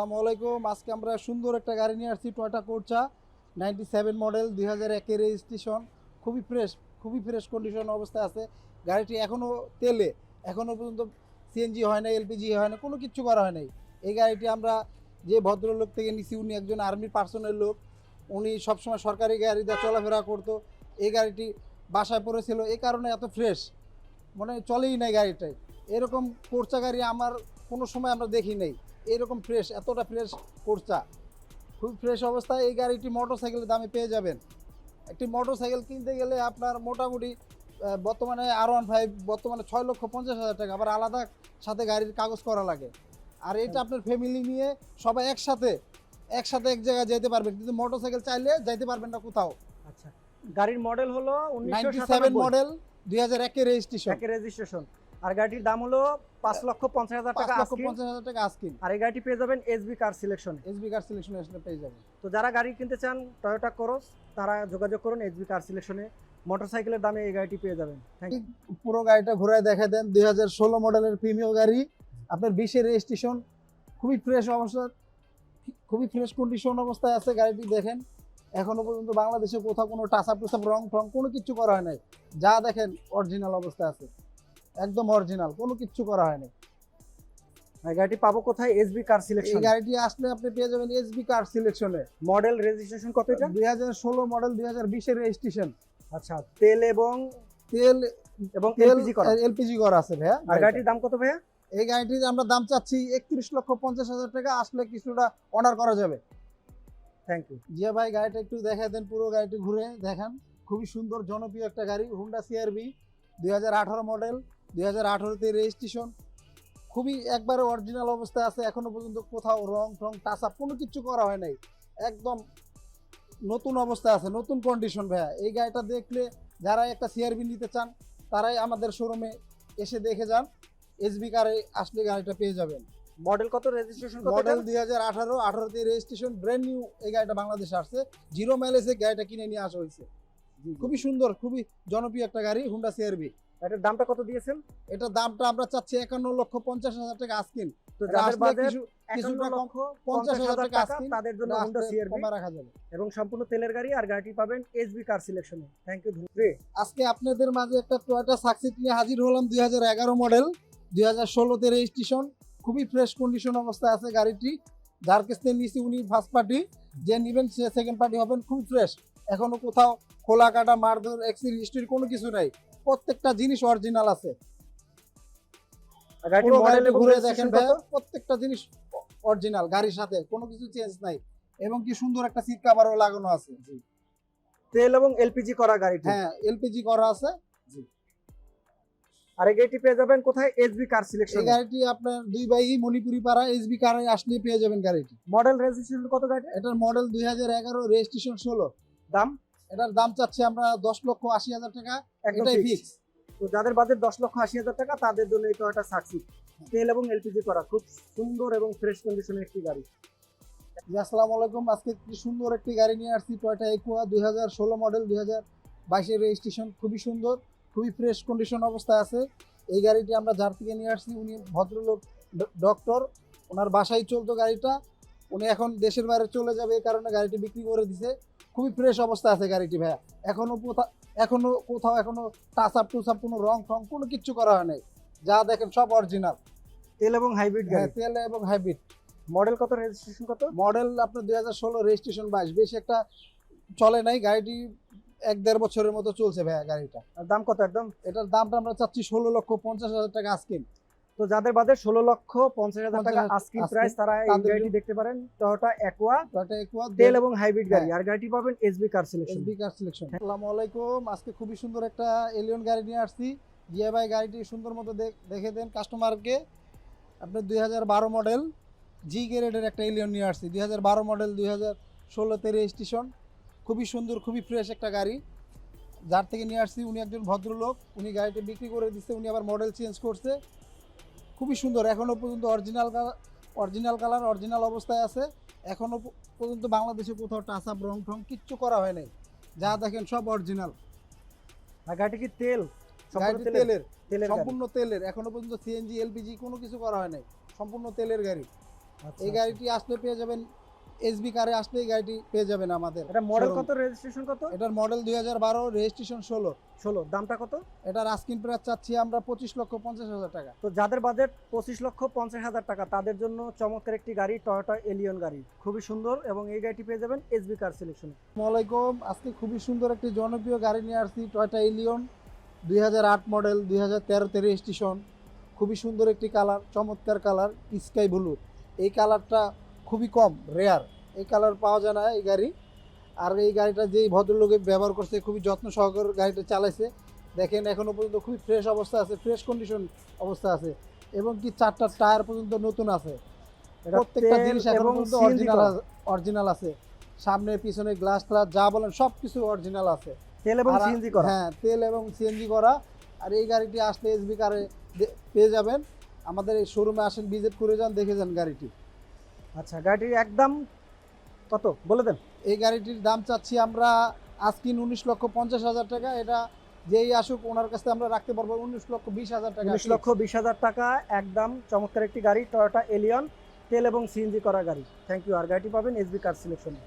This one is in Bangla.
আসসালামু আলাইকুম। আজকে আমরা সুন্দর একটা গাড়ি নিয়ে আসছি টয়টা কোরচা নাইনটি সেভেন মডেল দুই হাজার একের রেজিস্ট্রেশন খুবই ফ্রেশ খুবই ফ্রেশ কন্ডিশন অবস্থায় আছে। গাড়িটি এখনও তেলে এখনও পর্যন্ত সিএনজি হয় না এলপিজি হয় না কোনো কিচ্ছু করা হয় নাই। এই গাড়িটি আমরা যে ভদ্রলোক থেকে নিছি, উনি একজন আর্মির পার্সনের লোক। উনি সবসময় সরকারি গাড়িতে চলাফেরা করতো। এই গাড়িটি বাসায় পড়েছিল। এই কারণে এত ফ্রেশ মানে চলেই নাই গাড়িটাই। এরকম কোরচা গাড়ি আমার কোনো সময় আমরা দেখি নাই। এরকম ফ্রেশ এতটা ফ্রেশ কোরচা খুব ফ্রেশ অবস্থায় এই গাড়িটি মোটর সাইকেলের দামে পেয়ে যাবেন। একটি মোটর সাইকেল কিনতে গেলে আপনার মোটামুটি বর্তমানে আর ওয়ান ফাইভ বর্তমানে ছয় লক্ষ পঞ্চাশ হাজার টাকা। আবার আলাদা সাথে গাড়ির কাগজ করা লাগে। আর এটা আপনার ফ্যামিলি নিয়ে সবাই একসাথে একসাথে এক জায়গায় যেতে পারবেন। কিন্তু মোটর সাইকেল চাইলে যাইতে পারবেন না কোথাও। আচ্ছা। গাড়ির মডেল হলো নাইনটি সেভেন মডেল দুই হাজার একের রেজিস্ট্রেশন রেজিস্ট্রেশন আর গাড়িটির দাম হলো পাঁচ লক্ষ পঞ্চাশ হাজার টাকা লক্ষ পঞ্চাশ হাজার টাকা আস্কিন। আর এই গাড়িটি পেয়ে যাবেন এসবি কার সিলেকশনে এসবি কার সিলেকশন পেয়ে যাবেন। তো যারা গাড়ি কিনতে চান টয়োটা করস তারা যোগাযোগ করুন এসবি কার সিলেকশনে মোটরসাইকেলের দামে এই গাড়িটি পেয়ে যাবেন। পুরো গাড়িটা ঘুরায় দেখা দেন। দুই হাজার ষোলো মডেলের প্রিমিয় গাড়ি। আপনার বিশের রেজিস্ট্রেশন খুবই ফ্রেশ অবস্থা খুবই ফ্রেশ কন্ডিশন অবস্থায় আছে গাড়িটি দেখেন। এখনও পর্যন্ত বাংলাদেশে কোথাও কোনো টাসাপ টুসাপ রং টং কোনো কিছু করা হয় নাই। যা দেখেন অরিজিনাল অবস্থায় আছে। একদম অরিজিনাল কোনো কিচ্ছু করা হয় নাই এই গাড়িটি পাবো কোথায়? এসবি কার সিলেকশন এই গাড়িটি আসলে আপনি পেয়ে যাবেন এসবি কার সিলেকশনে মডেল রেজিস্ট্রেশন কত এটা? দুই হাজার ষোলো মডেল দুই হাজার বিশের রেজিস্ট্রেশন আচ্ছা তেল এবং তেল এবং এলপিজি করা। এলপিজি করা আছে ভাইয়া। আর গাড়িটির দাম কত ভাইয়া? এই গাড়িটির আমরা দাম চাচ্ছি একত্রিশ লক্ষ পঞ্চাশ হাজার টাকা আসলে কিছুটা অনার করা যাবে। থ্যাংক ইউ জিয়া ভাই গাড়িটা একটু দেখা দেন পুরো গাড়িটি ঘুরে দেখান। খুবই সুন্দর জনপ্রিয় একটা গাড়ি হুন্ডা সিআরবি দুই হাজার আঠারো মডেল দুই হাজার আঠারোতে রেজিস্ট্রেশন খুবই একবারে অরিজিনাল অবস্থায় আছে এখনও পর্যন্ত কোথাও রং টং টাচ কোনো কিছু করা হয় নাই। একদম নতুন অবস্থায় আছে নতুন কন্ডিশন ভাইয়া। এই গাড়িটা দেখলে যারা একটা সিআরবি নিতে চান তারাই আমাদের শোরুমে এসে দেখে যান এসবি কারে আসলে গাড়িটা পেয়ে যাবেন। মডেল কত রেজিস্ট্রেশন মডেল দুই হাজার আঠারো আঠারোতে রেজিস্ট্রেশন ব্র্যান্ড নিউ এই গাড়িটা বাংলাদেশে আসছে। জিরো মাইলেজে গাড়িটা কিনে নিয়ে আসা হয়েছে। খুবই সুন্দর খুবই জনপ্রিয় একটা গাড়ি হুন্ডা সিআরবি এটার দামটা কত দিয়েছেন? এটার দামটা আমরা চাচ্ছি একান্ন লক্ষ পঞ্চাশ হাজার টাকা আজকিন তো যাদের বাজেট কিছুটা কিছুটা লক্ষ পঞ্চাশ হাজার টাকা টাকা তাদের জন্য আসলে সিআরবি কমে রাখা যাবে। এবং সম্পূর্ণ তেলের গাড়ি আর গাড়িটি পাবেন এসবি কার সিলেকশনে থ্যাংক ইউ আজকে আপনাদের মাঝে একটা টয়োটা সাকসিস নিয়ে হাজির হলাম দুই হাজার এগারো মডেল দুই হাজার ষোলোতে রেজিস্ট্রেশন খুবই ফ্রেশ কন্ডিশন অবস্থায় আছে গাড়িটি। যার কাছ থেকে নিয়েছি উনি ফার্স্ট পার্টি যে নেবেন সে সেকেন্ড পার্টি হবেন খুব ফ্রেশ এখনও কোথাও খোলা কাটা মারধর এক্সিড হিস্ট্রির কোনো কিছু নাই। প্রত্যেকটা জিনিস অরিজিনাল আছে। পুরো ঘুরে দেখেন ভাই প্রত্যেকটা জিনিস অরিজিনাল গাড়ির সাথে কোনো কিছু চেঞ্জ নাই। এবং কি সুন্দর একটা সিট কাভারও লাগানো আছে। তেল এবং এলপিজি করা গাড়িটি। হ্যাঁ এলপিজি করা আছে। আর এই গাড়িটি পেয়ে যাবেন কোথায়? এসবি কার এই সিলেকশন গাড়িটি আপনার দুই বাই মণিপুরি পাড়া এসবি কারে আসলে পেয়ে যাবেন গাড়িটি। মডেল রেজিস্ট্রেশন কত গাড়ি এটার মডেল দুই হাজার এগারো রেজিস্ট্রেশন ষোলো। দাম? এটার দাম চাচ্ছি আমরা দশ লক্ষ আশি হাজার টাকা এটাই ফিক্স তো যাদের বাজেট দশ লক্ষ আশি হাজার টাকা তাদের জন্য এই টয়োটা সাকসিস তেল এবং এলপিজি করা খুব সুন্দর এবং ফ্রেশ কন্ডিশনের একটি গাড়ি। আসসালামু আলাইকুম। আজকে কি সুন্দর একটি গাড়ি নিয়ে আসছি টয়টা একুয়া দুই হাজার ষোলো মডেল দুই হাজার বাইশের রেজিস্ট্রেশন খুবই সুন্দর খুবই ফ্রেশ কন্ডিশন অবস্থায় আছে। এই গাড়িটি আমরা যার থেকে নিয়ে আসছি উনি ভদ্রলোক ডক্টর ওনার বাসায় চলতো গাড়িটা। উনি এখন দেশের বাইরে চলে যাবে এই কারণে গাড়িটি বিক্রি করে দিছে। খুবই ফ্রেশ অবস্থা আছে গাড়িটি ভাইয়া। এখনও কোথাও এখনও কোথাও এখনও টাচ আপ টুস আপ কোনো রং ফং কোনো কিচ্ছু করা হয় নাই। যা দেখেন সব অরিজিনাল তেল এবং হাইব্রিড হ্যাঁ গাড়ি। তেল এবং হাইব্রিড মডেল কত রেজিস্ট্রেশন কত? মডেল আপনার দুই হাজার ষোলো রেজিস্ট্রেশন বাইশ। বেশি একটা চলে নাই। গাড়িটি এক দেড় বছরের মতো চলছে ভাইয়া গাড়িটা। আর দাম কত একদম? এটার দামটা আমরা চাচ্ছি ষোলো লক্ষ পঞ্চাশ হাজার টাকা আজকিন তো যাদের বাজেট ষোলো লক্ষ পঞ্চাশ হাজার টাকা 50,000 আস্কিং প্রাইস তারা এই গাড়িটি দেখতে পারেন। টয়োটা অ্যাকোয়া টয়টা একুয়া তেল এবং হাইব্রিড গাড়ি। হ্যাঁ। আর গাড়িটি পাবেন SB car selection SB car selection আসসালামু আলাইকুম। আজকে খুবই সুন্দর একটা এলিয়ন গাড়ি নিয়ে আসছি। জিয়া ভাই গাড়িটি সুন্দর মতো দেখে দেন কাস্টমারকে আপনার দুই হাজার বারো মডেল জি গ্রেডের একটা এলিয়ন নিয়ে আসছি। দুই হাজার বারো মডেল দুই হাজার ষোলোতে রেজিস্ট্রেশন খুবই সুন্দর খুবই ফ্রেশ একটা গাড়ি। যার থেকে নিয়ে আসছি উনি একজন ভদ্রলোক। উনি গাড়িটি বিক্রি করে দিচ্ছে উনি আবার মডেল চেঞ্জ করছে। খুবই সুন্দর। এখনও পর্যন্ত অরিজিনাল অরিজিনাল কালার অরিজিনাল অবস্থায় আছে। এখনও পর্যন্ত বাংলাদেশে কোথাও টাচ আপ রং ঠং কিচ্ছু করা হয় নাই। যা দেখেন সব অরিজিনাল আর গাড়িটি কি তেল? গাড়িটি তেলের? গাড়ি। সম্পূর্ণ তেলের। এখনও পর্যন্ত সিএনজি এলপিজি কোনো কিছু করা হয় নাই। সম্পূর্ণ তেলের গাড়ি। আচ্ছা, এই গাড়িটি আসলে পেয়ে যাবেন এসবি কারে আসলে এই গাড়িটি পেয়ে যাবেন আমাদের এটা মডেল কত? রেজিস্ট্রেশন কত? এটার মডেল দুই হাজার বারো রেজিস্ট্রেশন ষোলো। ষোলো। দামটা কত? এটার আস্কিন প্রাইস চাচ্ছি আমরা পঁচিশ লক্ষ পঞ্চাশ হাজার টাকা। তো যাদের বাজেট পঁচিশ লক্ষ পঞ্চাশ হাজার টাকা তাদের জন্য চমৎকার একটি গাড়ি টয়োটা এলিয়ন গাড়ি। খুবই সুন্দর এবং এই গাড়িটি পেয়ে যাবেন এসবি কার সিলেকশনে আসসালামাইকুম আজকে খুবই সুন্দর একটি জনপ্রিয় গাড়ি নিয়ে আসছি টয়টা এলিয়ন দুই হাজার আট মডেল দুই হাজার তেরোতে রেজিস্ট্রেশন খুবই সুন্দর একটি কালার চমৎকার কালার স্কাই ব্লু এই কালারটা খুবই কম রেয়ার এই কালার পাওয়া যায় না এই গাড়ি। আর এই গাড়িটা যেই ভদ্রলোকে ব্যবহার করছে খুবই যত্ন সহকারে গাড়িটা চালাইছে। দেখেন এখনও পর্যন্ত খুবই ফ্রেশ অবস্থা আছে ফ্রেশ কন্ডিশন অবস্থা আছে। এবং কি চারটা টায়ার পর্যন্ত নতুন আছে। এটা প্রত্যেকটা জিনিস এখন পর্যন্ত অরিজিনাল অরিজিনাল আছে সামনে পিছনে গ্লাস ট্লাস যা বলেন সব কিছু অরিজিনাল আছে। তেল এবং সিএনজি করা। হ্যাঁ তেল এবং সিএনজি করা। আর এই গাড়িটি আসলে এসবি কারে পেয়ে যাবেন। আমাদের এই শোরুমে আসেন ভিজিট করে যান দেখে যান গাড়িটি। আচ্ছা গাড়িটির একদম কত? বলে দেন। এই গাড়িটির দাম চাচ্ছি আমরা আজকিন উনিশ লক্ষ পঞ্চাশ হাজার টাকা। এটা যেই আসুক ওনার কাছে আমরা রাখতে পারব উনিশ লক্ষ বিশ হাজার টাকা উনিশ লক্ষ বিশ হাজার টাকা একদম চমৎকার একটি গাড়ি টয়োটা এলিয়ন তেল এবং সিএনজি করা গাড়ি। থ্যাংক ইউ আর গাড়িটি পাবেন এসবি কার সিলেকশনে